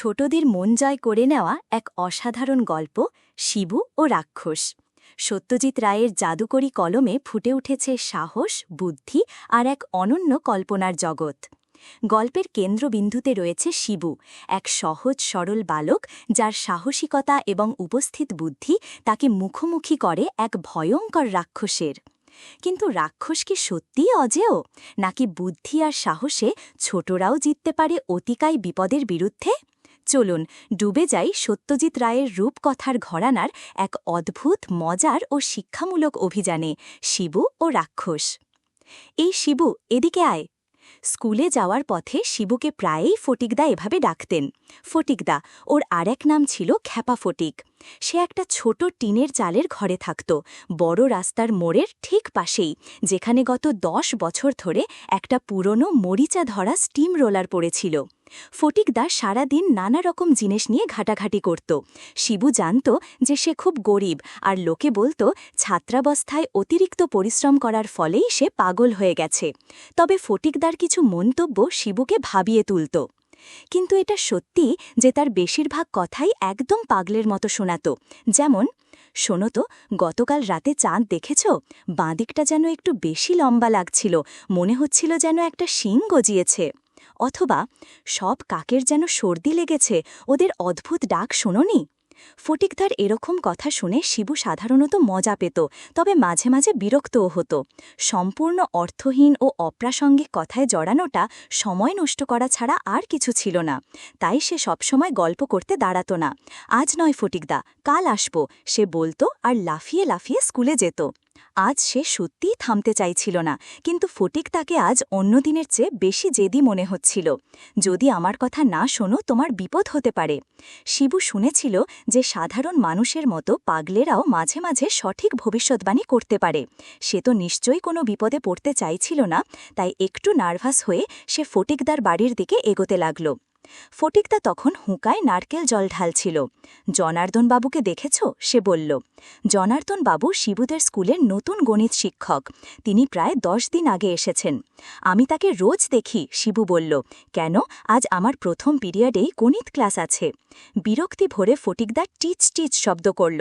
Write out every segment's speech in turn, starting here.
ছোটদের মন জয় করে নেওয়া এক অসাধারণ গল্প, শিবু ও রাক্ষস। সত্যজিৎ রায়ের জাদুকরী কলমে ফুটে উঠেছে সাহস, বুদ্ধি আর এক অনন্য কল্পনার জগৎ। গল্পের কেন্দ্রবিন্দুতে রয়েছে শিবু, এক সহজ, সরল বালক যার সাহসিকতা এবং উপস্থিত বুদ্ধি তাকে মুখোমুখি করে এক ভয়ঙ্কর রাক্ষসের। কিন্তু রাক্ষস কি সত্যিই অজেয়? নাকি বুদ্ধি আর সাহসে ছোটরাও জিততে পারে অতিকায় বিপদের বিরুদ্ধে? চলুন, ডুবে যাই সত্যজিৎ রায়ের রূপকথার ঘরানার এক অদ্ভুত, মজার ও শিক্ষামূলক অভিযানে, শিবু ও রাক্ষস। এই শিবু, এদিকে আয়। স্কুলে যাওয়ার পথে শিবুকে প্রায়ই ফটিকদা এভাবে ডাকতেন। ফটিকদা, ওর আরেক নাম ছিল খ্যাপা ফটিক। সে একটা ছোট টিনের চালের ঘরে থাকত, বড় রাস্তার মোড়ের ঠিক পাশেই, যেখানে গত দশ বছর ধরে একটা পুরনো মরিচা ধরা স্টিম রোলার পড়েছিল। ফটিকদা সারাদিন নানা রকম জিনিস নিয়ে ঘাটাঘাটি করত। শিবু জানত যে সে খুব গরিব আর লোকে বলতো ছাত্রাবস্থায় অতিরিক্ত পরিশ্রম করার ফলেই সে পাগল হয়ে গেছে। তবে ফটিকদার কিছু মন্তব্য শিবুকে ভাবিয়ে তুলত। কিন্তু এটা সত্যি যে তার বেশিরভাগ কথাই একদম পাগলের মতো শোনাত। যেমন, শোনো তো, গতকাল রাতে চাঁদ দেখেছ? বাঁদিকটা যেন একটু বেশি লম্বা লাগছিল। মনে হচ্ছিল যেন একটা শিং গজিয়েছে। অথবা সব কাকের যেন সর্দি লেগেছে, ওদের অদ্ভুত ডাক শোনোনি? ফটিকদার এরকম কথা শুনে শিবু সাধারণত মজা পেত, তবে মাঝে মাঝে বিরক্তও হতো। সম্পূর্ণ অর্থহীন ও অপ্রাসঙ্গিক কথায় জড়ানোটা সময় নষ্ট করা ছাড়া আর কিছু ছিল না। তাই সে সবসময় গল্প করতে দাঁড়াত না। আজ নয় ফটিকদা, কাল আসব, সে বলতো আর লাফিয়ে লাফিয়ে স্কুলে যেত। আজ সে সত্যিই থামতে চাইছিল না, কিন্তু ফটিক তাকে আজ অন্য দিনের চেয়ে বেশি জেদি মনে হচ্ছিল। যদি আমার কথা না শোনো, তোমার বিপদ হতে পারে। শিবু শুনেছিল যে সাধারণ মানুষের মতো পাগলেরাও মাঝে মাঝে সঠিক ভবিষ্যৎবাণী করতে পারে। সে তো নিশ্চয়ই কোনো বিপদে পড়তে চাইছিল না, তাই একটু নার্ভাস হয়ে সে ফটিকদার বাড়ির দিকে এগোতে লাগল। ফটিকদা তখন হুঁকায় নারকেল জল ঢালছিল। জনার্দন বাবুকে দেখেছ? সে বলল জনার্দন বাবু শিবুদের স্কুলের নতুন গণিত শিক্ষক। তিনি প্রায় দশ দিন আগে এসেছেন। আমি তাকে রোজ দেখি শিবু বলল, কেন? আজ আমার প্রথম পিরিয়ডেই গণিত ক্লাস আছে বিরক্তি ভরে ফটিকদা টিচ টিচ শব্দ করল,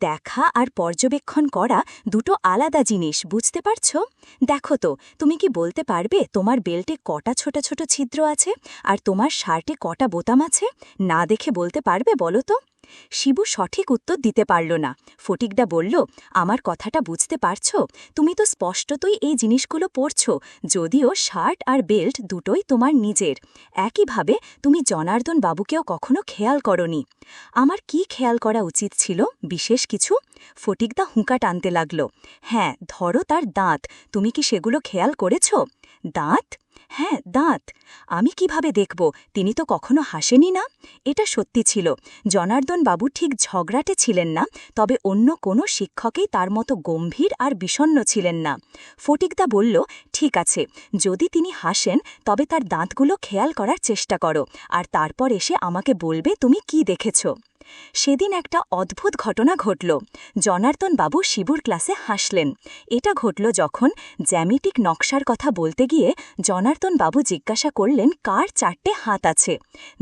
দেখা আর পর্যবেক্ষণ করা দুটো আলাদা জিনিস, বুঝতে পারছ? দেখো তো, তুমি কি বলতে পারবে তোমার বেল্টে কটা ছোট ছোট ছিদ্র আছে আর তোমার শার্টে কটা বোতাম আছে? না দেখে বলতে পারবে বলো তো? শিবু সঠিক উত্তর দিতে পারল না। ফটিকডা বলল, আমার কথাটা বুঝতে পারছ? তুমি তো স্পষ্টতই এই জিনিসগুলো পড়ছ। যদিও শার্ট আর বেল্ট দুটোই তোমার নিজের। একইভাবে তুমি জনার্দন বাবুকেও কখনো খেয়াল করনি। আমার কি খেয়াল করা উচিত ছিল? বিশেষ কিছু? ফটিকদা হুঁকা টানতে লাগল হ্যাঁ ধরো তার দাঁত। তুমি কি সেগুলো খেয়াল করেছ? দাঁত? হ্যাঁ দাঁত। আমি কীভাবে দেখব? তিনি তো কখনো হাসেনি না? এটা সত্যি ছিল। জনার্দন বাবু ঠিক ঝগড়াটে ছিলেন না, তবে অন্য কোনো শিক্ষকেই তার মতো গম্ভীর আর বিষণ্ন ছিলেন না। ফটিকদা বলল, ঠিক আছে, যদি তিনি হাসেন, তবে তার দাঁতগুলো খেয়াল করার চেষ্টা করো, আর তারপর এসে আমাকে বলবে তুমি কি দেখেছ। সেদিন একটা অদ্ভুত ঘটনা ঘটল। জনার্দন বাবু শিবুর ক্লাসে হাসলেন। এটা ঘটল যখন জ্যামিটিক নকশার কথা বলতে গিয়ে জনার্দন বাবু জিজ্ঞাসা করলেন, কার চারটে হাত আছে?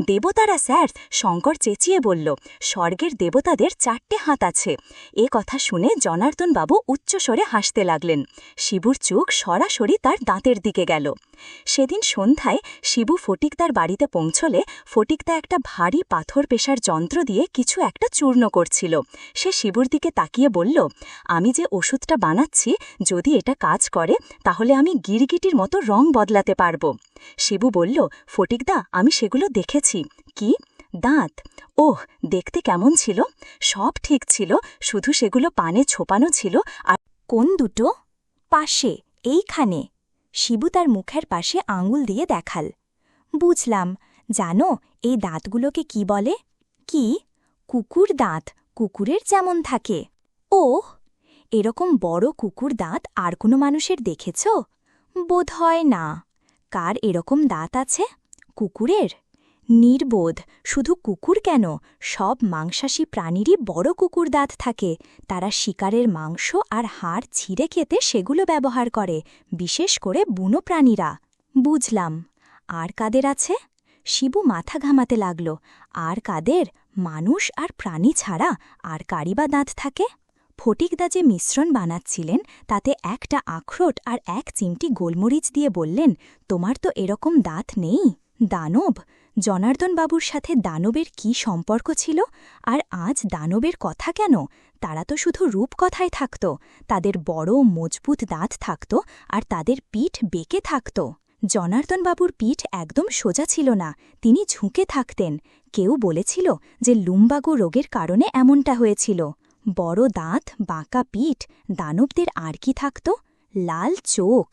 দেবতারা স্যার শঙ্কর চেঁচিয়ে বলল, স্বর্গের দেবতাদের চারটে হাত আছে। এ কথা শুনে জনার্দন বাবু উচ্চস্বরে হাসতে লাগলেন। শিবুর চোখ সরাসরি তার দাঁতের দিকে গেল। সেদিন সন্ধ্যায় শিবু ফটিকদার বাড়িতে পৌঁছলে ফটিকদা একটা ভারী পাথর পেশার যন্ত্র দিয়ে কিছু একটা চূর্ণ করছিল। সে শিবুর দিকে তাকিয়ে বলল, আমি যে ওষুধটা বানাচ্ছি, যদি এটা কাজ করে, তাহলে আমি গিরগিটির মতো রং বদলাতে পারব। শিবু বলল, ফটিকদা, আমি সেগুলো দেখেছি। কি? দাঁত? ওহ, দেখতে কেমন ছিল? সব ঠিক ছিল, শুধু সেগুলো পানে ছোপানো ছিল আর কোন দুটো? পাশে, এইখানে। শিবু তার মুখের পাশে আঙুল দিয়ে দেখাল, বুঝলাম। জানো, এই দাঁতগুলোকে কি বলে? কি? কুকুর দাঁত কুকুরের যেমন থাকে। ও এরকম বড় কুকুর দাঁত আর কোনো মানুষের দেখেছ? বোধ হয় না। কার এরকম দাঁত আছে? কুকুরের? নির্বোধ, শুধু কুকুর কেন? সব মাংসাশী প্রাণীরই বড় কুকুর দাঁত থাকে। তারা শিকারের মাংস আর হাড় ছিঁড়ে খেতে সেগুলো ব্যবহার করে, বিশেষ করে বুনো প্রাণীরা। বুঝলাম। আর কাদের আছে? শিবু মাথা ঘামাতে লাগল। আর কাদের? মানুষ আর প্রাণী ছাড়া আর কারি বা দাঁত থাকে? ফটিকদা যে মিশ্রণ বানাচ্ছিলেন, তাতে একটা আখরোট আর এক চিমটি গোলমরিচ দিয়ে বললেন, তোমার তো এরকম দাঁত নেই। দানব, জনার্দন বাবুর সাথে দানবের কি সম্পর্ক ছিল? আর আজ দানবের কথা কেন? তারা তো শুধু রূপকথায় থাকত, তাদের বড়, মজবুত দাঁত থাকত, আর তাদের পিঠ বেঁকে থাকত। জনার্দন বাবুর পিঠ একদম সোজা ছিল না। তিনি ঝুঁকে থাকতেন। কেউ বলেছিল যে লুম্বাগো রোগের কারণে এমনটা হয়েছিল। বড় দাঁত, বাঁকা পিঠ, দানবদের আর কি থাকত? লাল চোখ।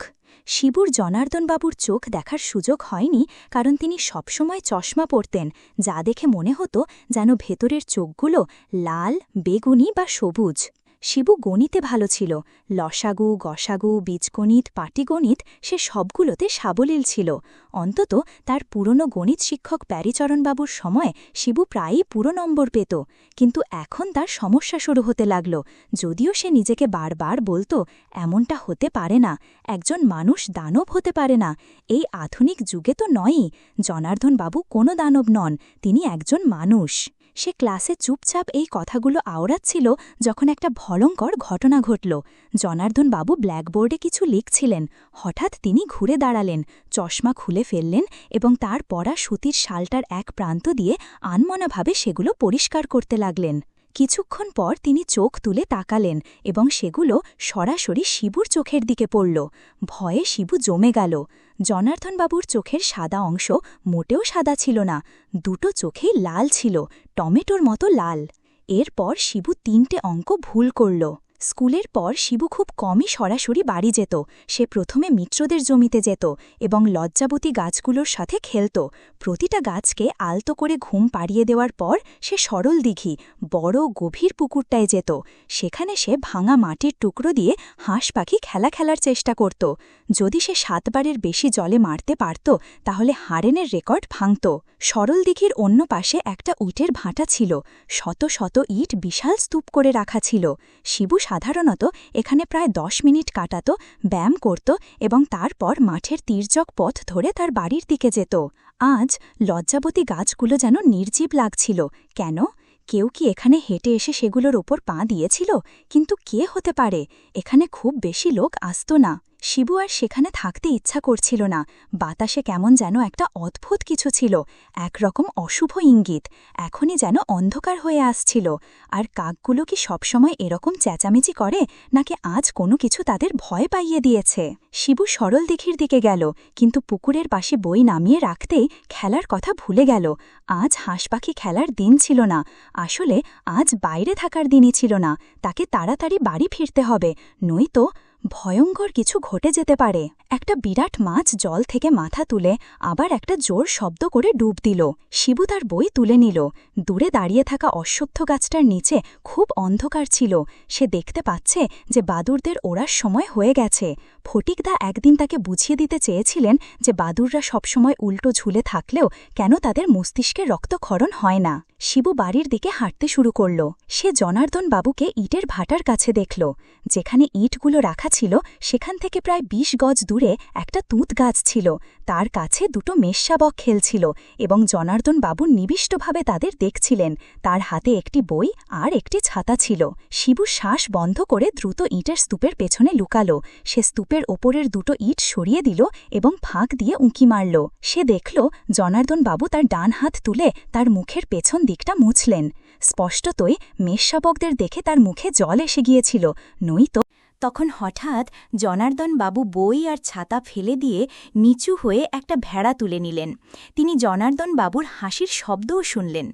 শিবুর জনার্দনবাবুর চোখ দেখার সুযোগ হয়নি, কারণ তিনি সবসময় চশমা পরতেন, যা দেখে মনে হতো যেন ভেতরের চোখগুলো লাল, বেগুনি বা সবুজ। শিবু গণিতে ভালো ছিল। লসাগু, গসাগু, বীজগণিত, পাটিগণিত, সে সবগুলোতে সাবলীল ছিল। অন্তত তার পুরনো গণিত শিক্ষক প্যারিচরণবাবুর সময় শিবু প্রায়ই পুরো নম্বর পেত। কিন্তু এখন তার সমস্যা শুরু হতে লাগল। যদিও সে নিজেকে বারবার বলতো, এমনটা হতে পারে না। একজন মানুষ দানব হতে পারে না। এই আধুনিক যুগে তো নয়ই। জনার্দনবাবু কোনো দানব নন। তিনি একজন মানুষ। সে ক্লাসে চুপচাপ এই কথাগুলো আওড়াচ্ছিল যখন একটা ভয়ঙ্কর ঘটনা ঘটল। জনার্দন বাবু ব্ল্যাকবোর্ডে কিছু লিখছিলেন। হঠাৎ তিনি ঘুরে দাঁড়ালেন, চশমা খুলে ফেললেন এবং তার পরা সুতির শালটার এক প্রান্ত দিয়ে আনমনাভাবে সেগুলো পরিষ্কার করতে লাগলেন। কিছুক্ষণ পর তিনি চোখ তুলে তাকালেন এবং সেগুলো সরাসরি শিবুর চোখের দিকে পড়ল। ভয়ে শিবু জমে গেল। জনার্দনবাবুর চোখের সাদা অংশ মোটেও সাদা ছিল না, দুটো চোখেই লাল ছিল, টমেটোর মতো লাল। এরপর শিবু তিনটে অঙ্ক ভুল করল। স্কুলের পর শিবু খুব কমই সরাসরি বাড়ি যেত। সে প্রথমে মিত্রদের জমিতে যেত এবং লজ্জাবতী গাছগুলোর সাথে খেলত। প্রতিটা গাছকে আলতো করে ঘুম পাড়িয়ে দেওয়ার পর সে সরল দিঘি, বড় গভীর পুকুরটায় যেত। সেখানে সে ভাঙা মাটির টুকরো দিয়ে হাঁস পাখি খেলা খেলার চেষ্টা করত। যদি সে সাতবারের বেশি জলে মারতে পারত, তাহলে হারেনের রেকর্ড ভাঙত। সরল দিঘির অন্য পাশে একটা উটের ভাঁটা ছিল। শত শত ইট বিশাল স্তূপ করে রাখা ছিল। শিবু সাধারণত এখানে প্রায় দশ মিনিট কাটাত, ব্যায়াম করত এবং তারপর মাঠের তীর্যক পথ ধরে তার বাড়ির দিকে যেত। আজ লজ্জাবতী গাছগুলো যেন নির্জীব লাগছিল। কেন? কেউ কি এখানে হেঁটে এসে সেগুলোর ওপর পা দিয়েছিল? কিন্তু কে হতে পারে? এখানে খুব বেশি লোক আসত না। শিবু আর সেখানে থাকতে ইচ্ছা করছিল না। বাতাসে কেমন যেন একটা অদ্ভুত কিছু ছিল, একরকম অশুভ ইঙ্গিত, এখনই যেন অন্ধকার হয়ে আসছিল। আর কাকগুলো কি সবসময় এরকম চেঁচামেচি করে, নাকি আজ কোনো কিছু তাদের ভয় পাইয়ে দিয়েছে? শিবু সরল দিঘির দিকে গেল, কিন্তু পুকুরের পাশে বই নামিয়ে রাখতেই খেলার কথা ভুলে গেল। আজ হাঁস পাখি খেলার দিন ছিল না, আসলে আজ বাইরে থাকার দিনই ছিল না, তাকে তাড়াতাড়ি বাড়ি ফিরতে হবে, নয়তো ভয়ঙ্কর কিছু ঘটে যেতে পারে। একটা বিরাট মাছ জল থেকে মাথা তুলে আবার একটা জোর শব্দ করে ডুব দিল। শিবু তার বই তুলে নিল। দূরে দাঁড়িয়ে থাকা অশ্বত্থ গাছটার নিচে খুব অন্ধকার ছিল। সে দেখতে পাচ্ছে যে বাদুরদের ওড়ার সময় হয়ে গেছে। ফটিকদা একদিন তাকে বুঝিয়ে দিতে চেয়েছিলেন যে বাদুররা সবসময় উল্টো ঝুলে থাকলেও কেন তাদের মস্তিষ্কে রক্তক্ষরণ হয় না। শিবু বাড়ির দিকে হাঁটতে শুরু করল। সে জনার্দন বাবুকে ইটের ভাটার কাছে দেখল। যেখানে ইটগুলো রাখা ছিল, সেখান থেকে প্রায় ২০ গজ দূরে একটা তুঁত গাছ ছিল। তার কাছে দুটো মেষশাবক খেলছিল এবং জনার্দন বাবু নিবিষ্টভাবে তাদের দেখছিলেন। তার হাতে একটি বই আর একটি ছাতা ছিল। শিবু শ্বাস বন্ধ করে দ্রুত ইটের স্তূপের পেছনে লুকালো। সে স্তূপের ওপরের দুটো ইট সরিয়ে দিল এবং ফাঁক দিয়ে উঁকি মারল। সে দেখল জনার্দন বাবু তার ডান হাত তুলে তার মুখের পেছন দিকটা মুছলেন। স্পষ্টতই মেষশাবকদের দেখে তার মুখে জল এসে গিয়েছিল। নইতো তখন হঠাৎ জনার্দন বাবু বই আর ছাতা ফেলে দিয়ে নিচু হয়ে একটা ভেড়া তুলে নিলেন। তিনি জনার্দন বাবুর হাসির শব্দও শুনলেন।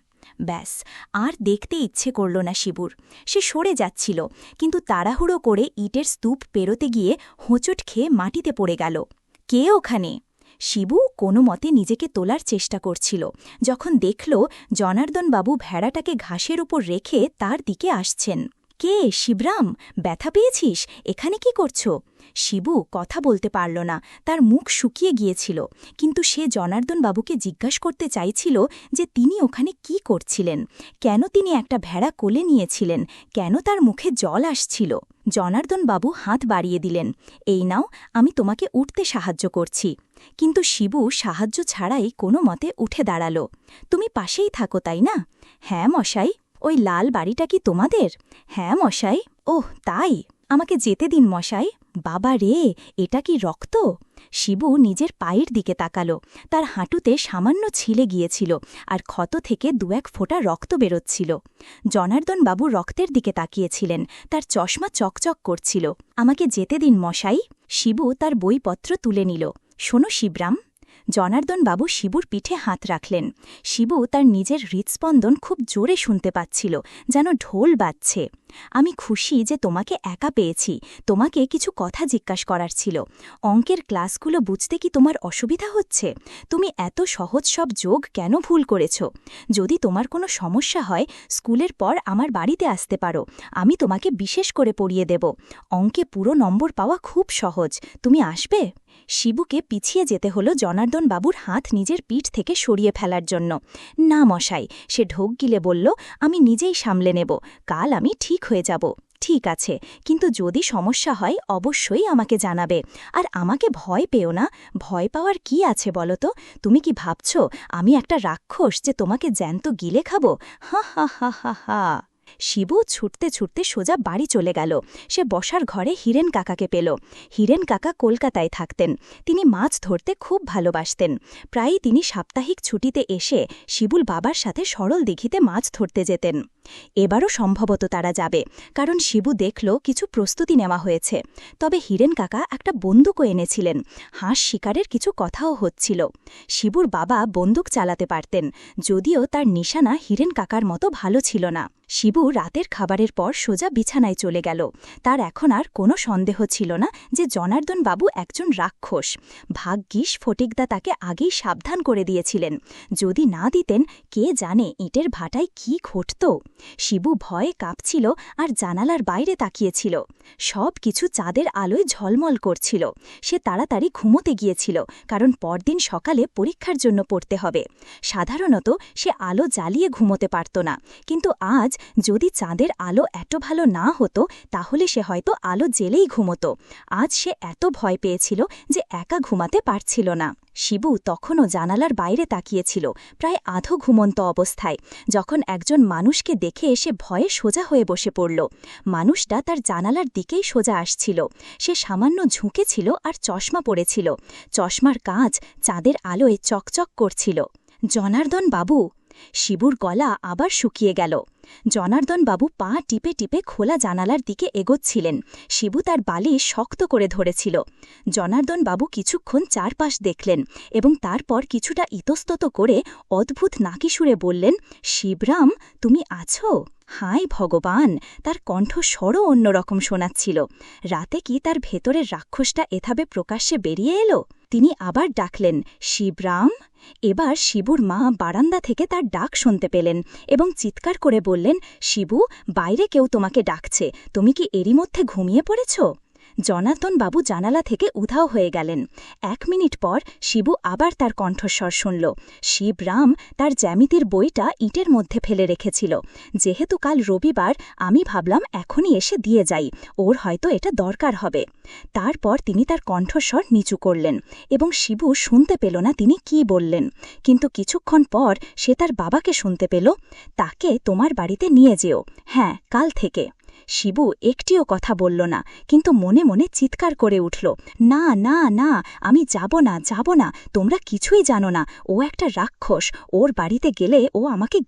ব্যাস, আর দেখতে ইচ্ছে করল না শিবুর। সে সরে যাচ্ছিল, কিন্তু তাড়াহুড়ো করে ইটের স্তূপ পেরোতে গিয়ে হোঁচট খেয়ে মাটিতে পড়ে গেল। কে ওখানে? শিবু কোনো মতে নিজেকে তোলার চেষ্টা করছিল, যখন দেখল জনার্দন বাবু ভেড়াটাকে ঘাসের উপর রেখে তার দিকে আসছেন। কে? শিবরাম? ব্যথা পেয়েছিস? এখানে কি করছ? শিবু কথা বলতে পারল না, তার মুখ শুকিয়ে গিয়েছিল। কিন্তু সে জনার্দন বাবুকে জিজ্ঞাসা করতে চাইছিল যে তিনি ওখানে কি করছিলেন? কেন তিনি একটা ভেড়া কোলে নিয়েছিলেন? কেন তার মুখে জল আসছিল? জনার্দন বাবু হাত বাড়িয়ে দিলেন, এই নাও, আমি তোমাকে উঠতে সাহায্য করছি। কিন্তু শিবু সাহায্য ছাড়াই কোনো মতে উঠে দাঁড়াল। তুমি পাশেই থাকো, তাই না? হ্যাঁ মশাই। ওই লাল বাড়িটা কি তোমাদের? হ্যাঁ মশাই। ওহ, তাই। আমাকে যেতে দিন, মশাই। বাবা রে, এটা কি রক্ত? শিবু নিজের পায়ের দিকে তাকালো। তার হাঁটুতে সামান্য ছিলে গিয়েছিল আর ক্ষত থেকে দু এক ফোঁটা রক্ত বেরোচ্ছিল। জনার্দন বাবু রক্তের দিকে তাকিয়েছিলেন। তার চশমা চকচক করছিল। আমাকে যেতে দিন, মশাই। শিবু তার বইপত্র তুলে নিল। শোনো শিবরাম। জনার্দন বাবু শিবুর পিঠে হাত রাখলেন। শিবু তার নিজের হৃৎস্পন্দন খুব জোরে শুনতে পাচ্ছিল, যেন ঢোল বাজছে। আমি খুশি যে তোমাকে একা পেয়েছি, তোমাকে কিছু কথা জিজ্ঞাসা করার ছিল। অঙ্কের ক্লাসগুলো বুঝতে কি তোমার অসুবিধা হচ্ছে? তুমি এত সহজ সব যোগ কেন ভুল করেছ? যদি তোমার কোনো সমস্যা হয়, স্কুলের পর আমার বাড়িতে আসতে পারো, আমি তোমাকে বিশেষ করে পড়িয়ে দেব। অঙ্কে পুরো নম্বর পাওয়া খুব সহজ, তুমি আসবে? শিবুকে পিছিয়ে যেতে হল জনার্দন বাবুর হাত নিজের পিঠ থেকে সরিয়ে ফেলার জন্য। না, মশাই, সে ঢোক গিলে বলল, আমি নিজেই সামলে নেব। কাল আমি ঠিক হয়ে যাব। ঠিক আছে, কিন্তু যদি সমস্যা হয়, অবশ্যই আমাকে জানাবে। আর আমাকে ভয় পেও না। ভয় পাওয়ার কি আছে বলো তো? তুমি কি ভাবছ, আমি একটা রাক্ষস যে তোমাকে জ্যান্ত গিলে খাব? হা হা হা হা হা। শিবু ছুটতে ছুটতে সোজা বাড়ি চলে গেল। সে বসার ঘরে হিরেন কাকাকে পেল। হিরেন কাকা কলকাতায় থাকতেন। তিনি মাছ ধরতে খুব ভালোবাসতেন। প্রায়ই তিনি সাপ্তাহিক ছুটিতে এসে শিবুল বাবার সাথে সরল দিঘিতে মাছ ধরতে যেতেন। এবারও সম্ভবত তারা যাবে, কারণ শিবু দেখল কিছু প্রস্তুতি নেওয়া হয়েছে। তবে হিরেন কাকা একটা বন্দুকও এনেছিলেন। হাঁস শিকারের কিছু কথাও হচ্ছিল। শিবুর বাবা বন্দুক চালাতে পারতেন, যদিও তার নিশানা হিরেন কাকার মতো ভালো ছিল না। শিবু রাতের খাবারের পর সোজা বিছানায় চলে গেল। তার এখন আর কোনো সন্দেহ ছিল না যে জনার্দন বাবু একজন রাক্ষস। ভাগ্যিস ফটিকদা তাকে আগেই সাবধান করে দিয়েছিলেন। যদি না দিতেন, কে জানে ইটের ভাটায় কি ঘটত? শিবু ভয়ে কাঁপছিল আর জানালার বাইরে তাকিয়েছিল। সব কিছু চাঁদের আলোয় ঝলমল করছিল। সে তাড়াতাড়ি ঘুমোতে গিয়েছিল, কারণ পরদিন সকালে পরীক্ষার জন্য পড়তে হবে। সাধারণত সে আলো জ্বালিয়ে ঘুমোতে পারত না, কিন্তু আজ যদি চাঁদের আলো এত ভালো না হতো, তাহলে সে হয়তো আলো জেলেই ঘুমোতো। আজ সে এত ভয় পেয়েছিল যে একা ঘুমাতে পারছিল না। শিবু তখনও জানালার বাইরে তাকিয়েছিল, প্রায় আধো ঘুমন্ত অবস্থায়, যখন একজন মানুষকে দেখে এসে ভয়ে সোজা হয়ে বসে পড়ল। মানুষটা তার জানালার দিকেই সোজা আসছিল। সে সামান্য ঝুঁকেছিল আর চশমা পড়েছিল চশমার কাঁচ চাঁদের আলোয় চকচক করছিল। জনার্দন বাবু! শিবুর গলা আবার শুকিয়ে গেল। জনার্দনবাবু পা টিপে টিপে খোলা জানালার দিকে এগোচ্ছিলেন। শিবু তার বালি শক্ত করে ধরেছিল। জনার্দনবাবু কিছুক্ষণ চারপাশ দেখলেন এবং তারপর কিছুটা ইতস্তত করে অদ্ভুত নাকি সুরে বললেন, শিবরাম, তুমি আছো? হায় ভগবান, তার কণ্ঠ স্বরও অন্যরকম শোনাচ্ছিল। রাতে কি তার ভেতরের রাক্ষসটা এভাবে প্রকাশ্যে বেরিয়ে এলো? তিনি আবার ডাকলেন, শিবরাম? এবার শিবুর মা বারান্দা থেকে তার ডাক শুনতে পেলেন এবং চিৎকার করে বললেন, শিবু, বাইরে কেউ তোমাকে ডাকছে। তুমি কি এরই মধ্যে ঘুমিয়ে পড়েছ? জনাতন বাবু জানালা থেকে উধাও হয়ে গেলেন। এক মিনিট পর শিবু আবার তার কণ্ঠস্বর শুনল। শিবরাম তার জ্যামিতির বইটা ইটের মধ্যে ফেলে রেখেছিল। যেহেতু কাল রবিবার, আমি ভাবলাম এখনই এসে দিয়ে যাই। ওর হয়তো এটা দরকার হবে। তারপর তিনি তার কণ্ঠস্বর নিচু করলেন এবং শিবু শুনতে পেল না তিনি কি বললেন। কিন্তু কিছুক্ষণ পর সে তার বাবাকে শুনতে পেল। তাকে তোমার বাড়িতে নিয়ে যেও। হ্যাঁ কাল থেকে। শিবু একটিও কথা বলল না, কিন্তু মনে মনে চিৎকার করে উঠল, না না না, আমি যাব না যাব না, তোমরা কিছুই জানো না, ও একটা রাক্ষস, ওর বাড়িতে গেলে ও আমাকে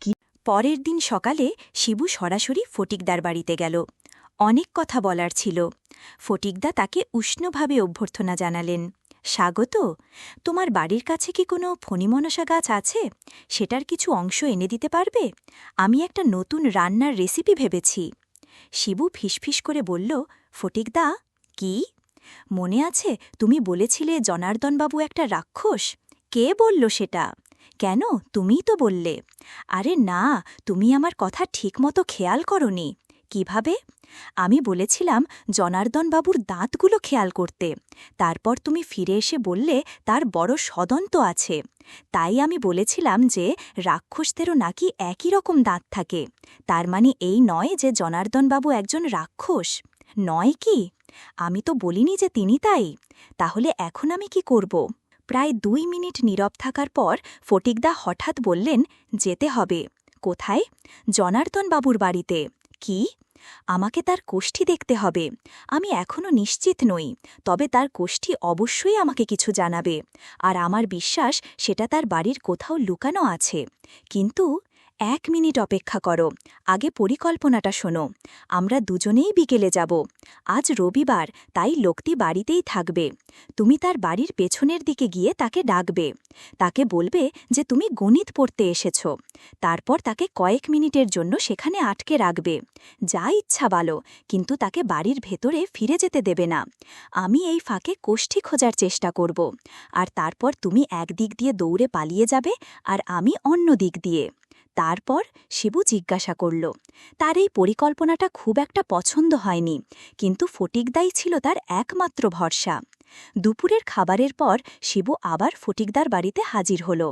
পরের দিন সকালে শিবু সরাসরি ফটিকদার বাড়িতে গেল। অনেক কথা বলার ছিল। ফটিকদা তাকে উষ্ণভাবে অভ্যর্থনা জানালেন, স্বাগত, তোমার বাড়ির কাছে কি কোনো ফণিমনসা গাছ আছে? সেটার কিছু অংশ এনে দিতে পারবে? আমি একটা নতুন রান্নার রেসিপি ভেবেছি। শিবু ফিসফিস করে বলল, ফটিকদা, কি? মনে আছে তুমি বলেছিলে জনার্দনবাবু একটা রাক্ষস? কে বলল সেটা? কেন? তুমিই তো বললে। আরে না, তুমি আমার কথা ঠিকমতো খেয়াল করনি। কীভাবে? আমি বলেছিলাম জনার্দনবাবুর দাঁতগুলো খেয়াল করতে। তারপর তুমি ফিরে এসে বললে, তার বড় সদন্ত আছে। তাই আমি বলেছিলাম যে, রাক্ষসদেরও নাকি একই রকম দাঁত থাকে। তার মানে এই নয় যে জনার্দন বাবু একজন রাক্ষস। নয় কি? আমি তো বলিনি যে তিনি তাই। তাহলে এখন আমি কি করব? প্রায় দুই মিনিট নীরব থাকার পর ফটিকদা হঠাৎ বললেন, যেতে হবে। কোথায়? জনার্দনবাবুর বাড়িতে। কি? আমাকে তার কোষ্ঠী দেখতে হবে। আমি এখনও নিশ্চিত নই, তবে তার কোষ্ঠী অবশ্যই আমাকে কিছু জানাবে, আর আমার বিশ্বাস সেটা তার বাড়ির কোথাও লুকানো আছে। কিন্তু এক মিনিট অপেক্ষা করো, আগে পরিকল্পনাটা শোনো। আমরা দুজনেই বিকেলে যাব। আজ রবিবার, তাই লোকটি বাড়িতেই থাকবে। তুমি তার বাড়ির পেছনের দিকে গিয়ে তাকে ডাকবে। তাকে বলবে যে তুমি গণিত পড়তে এসেছ। তারপর তাকে কয়েক মিনিটের জন্য সেখানে আটকে রাখবে। যা ইচ্ছা বলো কিন্তু তাকে বাড়ির ভেতরে ফিরে যেতে দেবে না। আমি এই ফাঁকে কোষ্ঠী খোঁজার চেষ্টা করব। আর তারপর তুমি একদিক দিয়ে দৌড়ে পালিয়ে যাবে আর আমি অন্য দিক দিয়ে। তারপর শিবু জিজ্ঞাসা করল, তার এই পরিকল্পনাটা খুব একটা পছন্দ হয়নি, কিন্তু ফটিকদাই ছিল তার একমাত্র ভরসা। দুপুরের খাবারের পর শিবু আবার ফটিকদার বাড়িতে হাজির হল।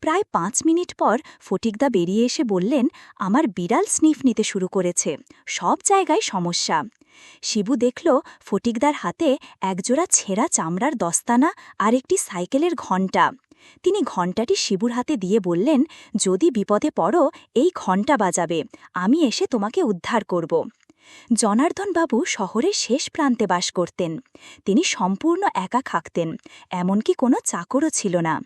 প্রায় পাঁচ মিনিট পর ফটিকদা বেরিয়ে এসে বললেন, আমার বিড়াল স্নিফ নিতে শুরু করেছে, সব জায়গায় সমস্যা। শিবু দেখল ফটিকদার হাতে একজোড়া ছেঁড়া চামড়ার দস্তানা আর একটি সাইকেলের ঘণ্টা। তিনি ঘণ্টাটি শিবুর হাতে দিয়ে বললেন, যদি বিপদে পড়ো, এই ঘণ্টা বাজাবে। আমি এসে তোমাকে উদ্ধার করব। জনার্দনবাবু শহরের শেষ প্রান্তে বাস করতেন। তিনি সম্পূর্ণ একা থাকতেন, এমনকি কোনো চাকরও ছিল না।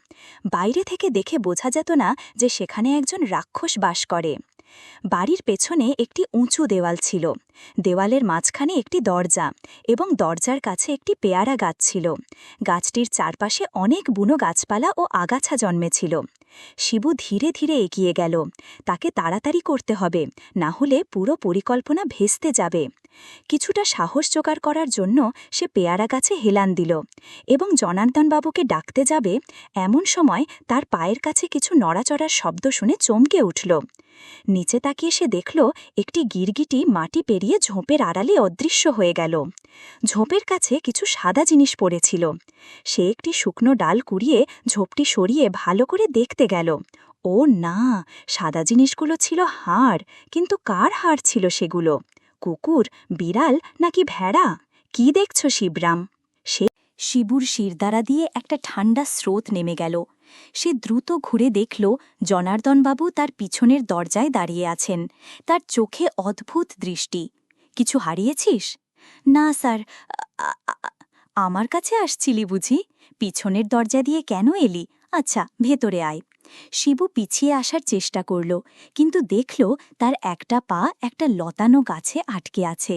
বাইরে থেকে দেখে বোঝা যেত না যে সেখানে একজন রাক্ষস বাস করে। বাড়ির পেছনে একটি উঁচু দেওয়াল ছিল। দেওয়ালের মাঝখানে একটি দরজা এবং দরজার কাছে একটি পেয়ারা গাছ ছিল। গাছটির চারপাশে অনেক বুনো গাছপালা ও আগাছা জন্মেছিল। শিবু ধীরে ধীরে এগিয়ে গেল। তাকে তাড়াতাড়ি করতে হবে, না হলে পুরো পরিকল্পনা ভেস্তে যাবে। কিছুটা সাহস জোগাড় করার জন্য সে পেয়ারা গাছে হেলান দিল এবং জনার্দনবাবুকে ডাকতে যাবে, এমন সময় তার পায়ের কাছে কিছু নড়াচড়ার শব্দ শুনে চমকে উঠল। নিচে তাকিয়ে সে দেখল, একটি গিরগিটি মাটি পেরিয়ে ঝোপের আড়ালে অদৃশ্য হয়ে গেল। ঝোপের কাছে কিছু সাদা জিনিস পড়েছিল। সে একটি শুকনো ডাল কুড়িয়ে ঝোপটি সরিয়ে ভালো করে দেখতে গেল। ও না, সাদা জিনিসগুলো ছিল হাড়, কিন্তু কার হাড় ছিল সেগুলো? কুকুর, বিড়াল নাকি ভেড়া? কি দেখছ শিবরাম? সে শিবুর শিরদাঁড়া দিয়ে একটা ঠান্ডা স্রোত নেমে গেল। সে দ্রুত ঘুরে দেখল জনার্দনবাবু তার পিছনের দরজায় দাঁড়িয়ে আছেন। তার চোখে অদ্ভুত দৃষ্টি। কিছু হারিয়েছিস? না, স্যার। আমার কাছে আসছিলি বুঝি? পিছনের দরজা দিয়ে কেন এলি? আচ্ছা ভেতরে আয়। শিবু পিছিয়ে আসার চেষ্টা করল, কিন্তু দেখল তার একটা পা একটা লতানো গাছে আটকে আছে।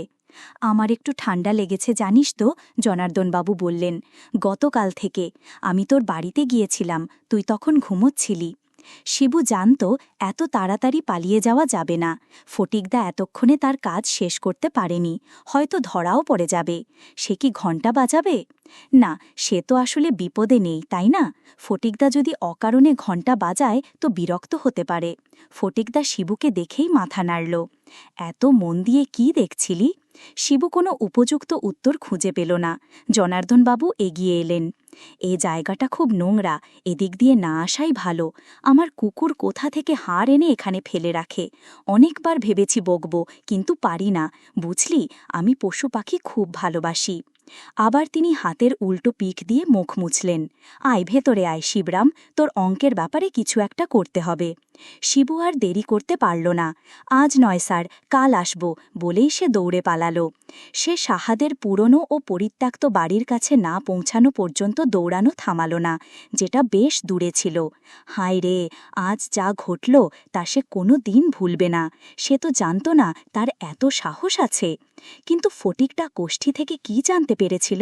আমার একটু ঠান্ডা লেগেছে, জানিস তো, জনার্দনবাবু বললেন। গতকাল থেকে, আমি তোর বাড়িতে গিয়েছিলাম, তুই তখন ঘুমোচ্ছিলি। শিবু জানত এত তাড়াতাড়ি পালিয়ে যাওয়া যাবে না। ফটিকদা এতক্ষণে তার কাজ শেষ করতে পারেনি, হয়তো ধরাও পড়ে যাবে। সে কি ঘণ্টা বাজাবে? না, সে তো আসলে বিপদে নেই, তাই না? ফটিকদা যদি অকারণে ঘণ্টা বাজায়, তো বিরক্ত হতে পারে। ফটিকদা শিবুকে দেখেই মাথা নাড়ল। এত মন দিয়ে কি দেখছিলি? শিবু কোনো উপযুক্ত উত্তর খুঁজে পেল না। জনার্দনবাবু এগিয়ে এলেন। এ জায়গাটা খুব নোংরা, এদিক দিয়ে না আসাই ভালো। আমার কুকুর কোথা থেকে হাড় এনে এখানে ফেলে রাখে। অনেকবার ভেবেছি বকব, কিন্তু পারি না। বুঝলি, আমি পশু পাখি খুব ভালোবাসি। আবার তিনি হাতের উল্টো পিক দিয়ে মুখ মুছলেন। আয় ভেতরে আয় শিবরাম, তোর অঙ্কের ব্যাপারে কিছু একটা করতে হবে। শিবু আর দেরি করতে পারল না। আজ নয় স্যার, কাল আসব। বলেই সে দৌড়ে পালালো। সে সাহাদের পুরনো ও পরিত্যক্ত বাড়ির কাছে না পৌঁছানো পর্যন্ত দৌড়ানো থামাল না, যেটা বেশ দূরে ছিল। হায় রে, আজ যা ঘটল তা সে কোনো দিন ভুলবে না, সে তো জানত না তার এত সাহস আছে। কিন্তু ফটিকটা কোষ্ঠী থেকে কি জানতে পেরেছিল?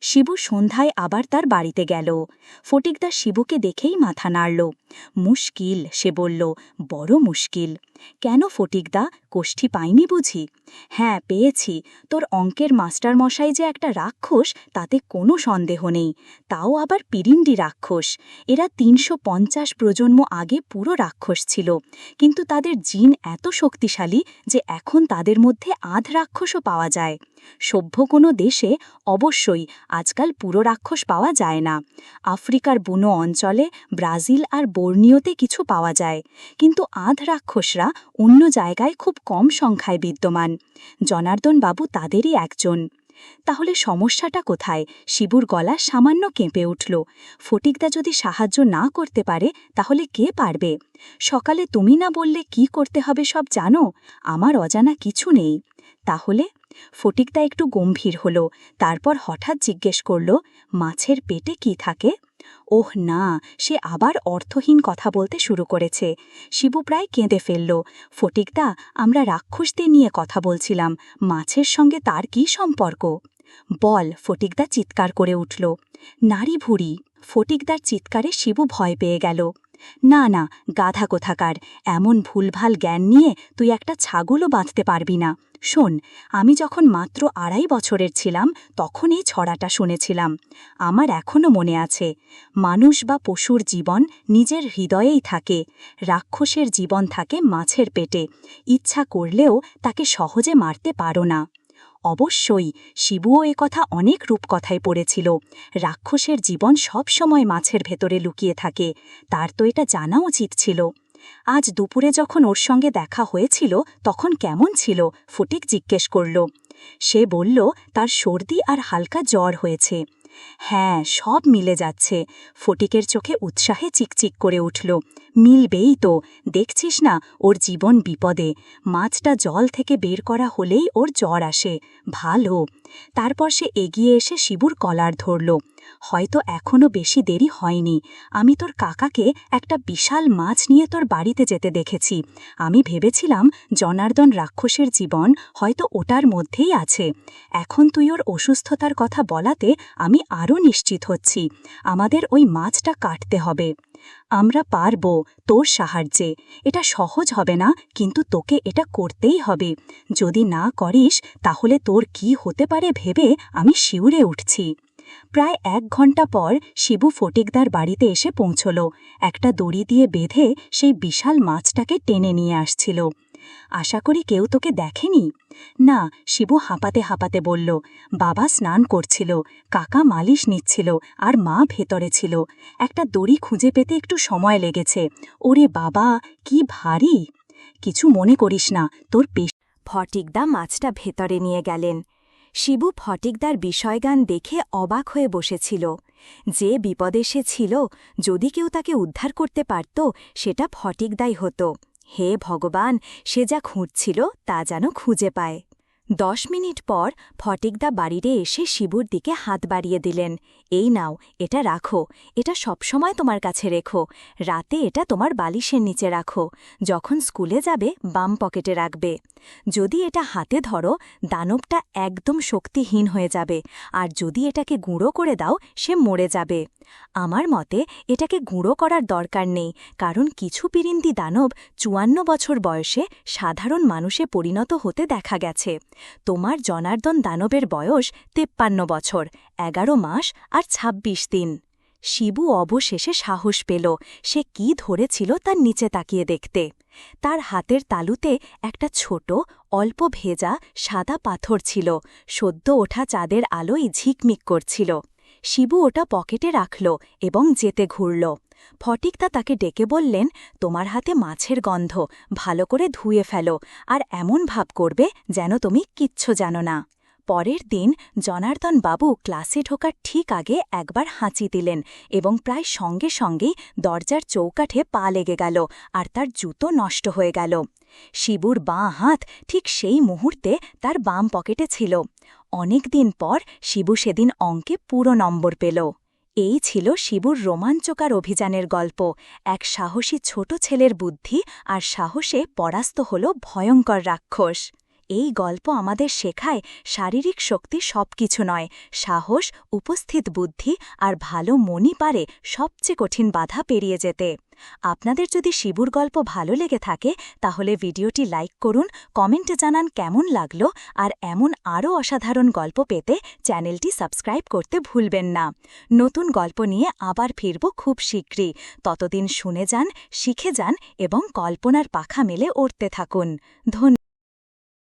শিবু সন্ধ্যায় আবার তার বাড়িতে গেল। ফটিকদা শিবুকে দেখেই মাথা নাড়ল। মুশকিল, সে বলল, বড় মুশকিল। কেন ফটিকদা? কোষ্ঠী পাইনি বুঝি? হ্যাঁ পেয়েছি। তোর অঙ্কের মাস্টারমশাই যে একটা রাক্ষস, তাতে কোনো সন্দেহ নেই। তাও আবার পিরিন্ডি রাক্ষস। এরা তিনশো পঞ্চাশ প্রজন্ম আগে পুরো রাক্ষস ছিল। কিন্তু তাদের জিন এত শক্তিশালী যে এখন তাদের মধ্যে আধ রাক্ষসও পাওয়া যায়। সভ্য কোনো দেশে অবশ্যই আজকাল পুরো রাক্ষস পাওয়া যায় না। আফ্রিকার বুনো অঞ্চলে ব্রাজিল আর বর্নিওতে কিছু পাওয়া যায়। কিন্তু আধ রাক্ষসরা অন্য জায়গায় খুব কম সংখ্যায় বিদ্যমান। জনার্দন বাবু তাদেরই একজন। তাহলে সমস্যাটা কোথায়? শিবুর গলা সামান্য কেঁপে উঠল। ফটিকদা যদি সাহায্য না করতে পারে, তাহলে কে পারবে? সকালে তুমি না বললে কি করতে হবে সব জানো? আমার অজানা কিছু নেই। তাহলে ফটিকদা একটু গম্ভীর হল, তারপর হঠাৎ জিজ্ঞেস করল, মাছের পেটে কি থাকে? ওহ না, সে আবার অর্থহীন কথা বলতে শুরু করেছে। শিবু প্রায় কেঁদে ফেলল, ফটিকদা, আমরা রাক্ষসদের নিয়ে কথা বলছিলাম, মাছের সঙ্গে তার কি সম্পর্ক? বল, ফটিকদা চিৎকার করে উঠল, নারী ভুড়ি। ফটিকদার চিৎকারে শিবু ভয় পেয়ে গেল। না না, গাধা কোথাকার, এমন ভুলভাল জ্ঞান নিয়ে তুই একটা ছাগলও বাঁধতে পারবি না। শোন, আমি যখন মাত্র আড়াই বছরের ছিলাম, তখন এই ছড়াটা শুনেছিলাম। আমার এখনও মনে আছে, মানুষ বা পশুর জীবন নিজের হৃদয়েই থাকে, রাক্ষসের জীবন থাকে মাছের পেটে, ইচ্ছা করলেও তাকে সহজে মারতে পারো না। অবশ্যই শিবুও কথা অনেক রূপকথায় পড়েছিল। রাক্ষসের জীবন সব সময় মাছের ভেতরে লুকিয়ে থাকে, তার তো এটা জানা উচিত ছিল। আজ দুপুরে যখন ওর সঙ্গে দেখা হয়েছিল, তখন কেমন ছিল, ফটিক জিজ্ঞেস করল। সে বলল, তার সর্দি আর হালকা জ্বর হয়েছে। হ্যাঁ সব মিলে যাচ্ছে। ফটিকের চোখে উৎসাহে চিকচিক করে উঠল। মিলবেই তো, দেখছিস না ওর জীবন বিপদে। মাছটা জল থেকে বের করা হলেই ওর জ্বর আসে। ভালো। তারপর সে এগিয়ে এসে শিবুর কলার ধরল। হয়তো এখনও বেশি দেরি হয়নি। আমি তোর কাকাকে একটা বিশাল মাছ নিয়ে তোর বাড়িতে যেতে দেখেছি। আমি ভেবেছিলাম জনার্দন রাক্ষসের জীবন হয়তো ওটার মধ্যেই আছে। এখন তুই ওর অসুস্থতার কথা বলাতে আমি আরও নিশ্চিত হচ্ছি। আমাদের ওই মাছটা কাটতে হবে। আমরা পারব তোর সাহায্যে। এটা সহজ হবে না, কিন্তু তোকে এটা করতেই হবে। যদি না করিস, তাহলে তোর কি হতে পারে ভেবে আমি শিউরে উঠছি। প্রায় এক ঘণ্টা পর শিবু ফটিকদার বাড়িতে এসে পৌঁছল। একটা দড়ি দিয়ে বেঁধে সেই বিশাল মাছটাকে টেনে নিয়ে আসছিল। আশা করি কেউ তোকে দেখেনি? না, শিবু হাঁপাতে হাঁপাতে বলল। বাবা স্নান করছিল, কাকা মালিশ নিচ্ছিল, আর মা ভেতরে ছিল। একটা দড়ি খুঁজে পেতে একটু সময় লেগেছে। ওরে বাবা, কি ভারী! কিছু মনে করিস না, তোর পেশ ফটিকদা মাছটা ভেতরে নিয়ে গেলেন। শিবু ফটিকদার বিষয়গান দেখে অবাক হয়ে বসেছিল। যে বিপদে সে ছিল, যদি কেউ তাকে উদ্ধার করতে পারত, সেটা ফটিকদাই হতো। হে ভগবান, সে যা খুঁজছিল, তা যেন খুঁজে পায়। দশ মিনিট পর ফটিকদা বাড়িরে এসে শিবুর দিকে হাত বাড়িয়ে দিলেন। এই নাও, এটা রাখো, এটা সবসময় তোমার কাছে রেখো, রাতে এটা তোমার বালিশের নিচে রাখো, যখন স্কুলে যাবে বাম পকেটে রাখবে। যদি এটা হাতে ধরো, দানবটা একদম শক্তিহীন হয়ে যাবে, আর যদি এটাকে গুঁড়ো করে দাও, সে মরে যাবে। আমার মতে এটাকে গুঁড়ো করার দরকার নেই, কারণ কিছু পিরিন্দি দানব চুয়ান্ন বছর বয়সে সাধারণ মানুষে পরিণত হতে দেখা গেছে। তোমার জনার্দন দানবের বয়স তেপ্পান্ন বছর, এগারো মাস আর ২৬ দিন। শিবু অবশেষে সাহস পেল, সে কি ধরেছিল তার নিচে তাকিয়ে দেখতে। তার হাতের তালুতে একটা ছোট, অল্প ভেজা, সাদা পাথর ছিল, সদ্য ওঠা চাঁদের আলোই ঝিকমিক করছিল। শিবু ওটা পকেটে রাখল এবং যেতে ঘুরল। ফটিকদা তাকে ডেকে বললেন, তোমার হাতে মাছের গন্ধ, ভালো করে ধুয়ে ফেলো, আর এমন ভাব করবে যেন তুমি কিচ্ছু জানো না। পরের দিন জনার্দন বাবু ক্লাসে ঢোকার ঠিক আগে একবার হাঁচি দিলেন এবং প্রায় সঙ্গে সঙ্গেই দরজার চৌকাঠে পা লেগে গেল আর তার জুতো নষ্ট হয়ে গেল। শিবুর বাঁ হাত ঠিক সেই মুহূর্তে তার বাম পকেটে ছিল। অনেক দিন পর শিবু সেদিন অঙ্কে পুরো নম্বর পেল। এই ছিল শিবুর রোমাঞ্চকার অভিযানের গল্প, এক সাহসী ছোট ছেলের বুদ্ধি আর সাহসে পরাস্ত হল ভয়ঙ্কর রাক্ষস। এই গল্প আমাদের শেখায় শারীরিক শক্তি সবকিছু নয়, সাহস, উপস্থিত বুদ্ধি আর ভালো মনই পারে সবচেয়ে কঠিন বাধা পেরিয়ে যেতে। আপনাদের যদি শিবুর গল্প ভালো লেগে থাকে, তাহলে ভিডিওটি লাইক করুন, কমেন্টে জানান কেমন লাগল আর এমন আরও অসাধারণ গল্প পেতে চ্যানেলটি সাবস্ক্রাইব করতে ভুলবেন না। নতুন গল্প নিয়ে আবার ফিরব খুব শীঘ্রই। ততদিন শুনে যান, শিখে যান এবং কল্পনার পাখা মেলে উড়তে থাকুন। ধন্যবাদ